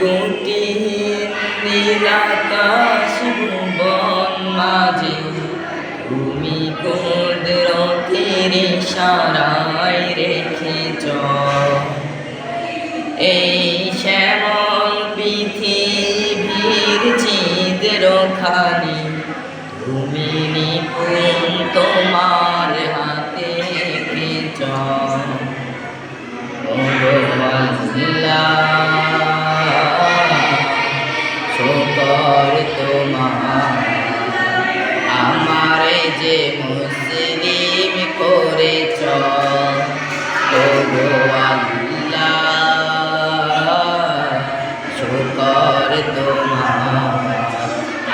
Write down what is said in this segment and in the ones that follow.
কোটি নীলাকাশ ভুবন মাঝে, তুমি কুদরতের সারায় রেখেছ। এই শ্যামল পৃথিবীর চিত্রখানি, তুমি নিপুণ তোমার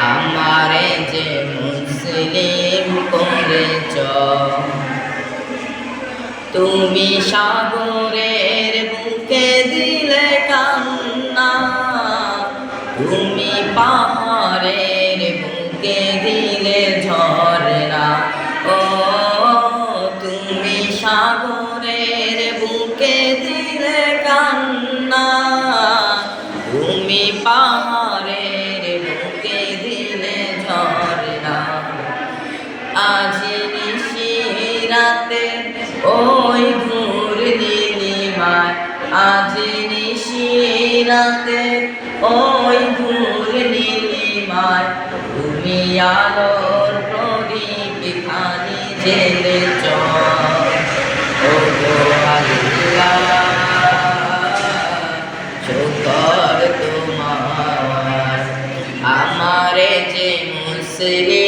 আমারে যে মুসলিম করেছ তুমি সাগরের বুকে দিলে কান্না তুমি পাহাড়ের বুকে দিলে ঝরনা ওই ঘুর নীলিমায় আজি নিশিরাতে ওই ঘুর নীলিমায় তুমি আলোর প্রদীপ খানি জেলে আমারে যে মুসলিম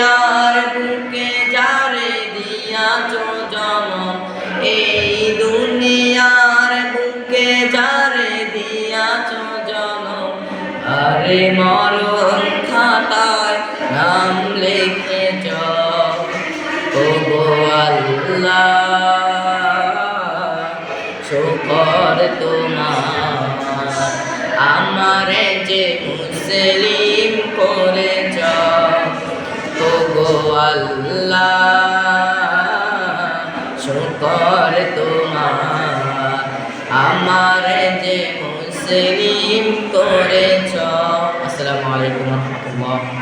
দুনিয়ার বুকে যারে দিয়াছ জনম, এই দুনিয়ার বুকে যারে দিয়াছ জনম। আরে মরণ খাতায় নাম লিখেছ ও গো আল্লাহ তোমার। আমারে যে মুসলিম আল্লাহ। শোকর তোমার আমার যে মুসলিম করেছ। আসসালামু আলাইকুম রহমতুল্লাহ।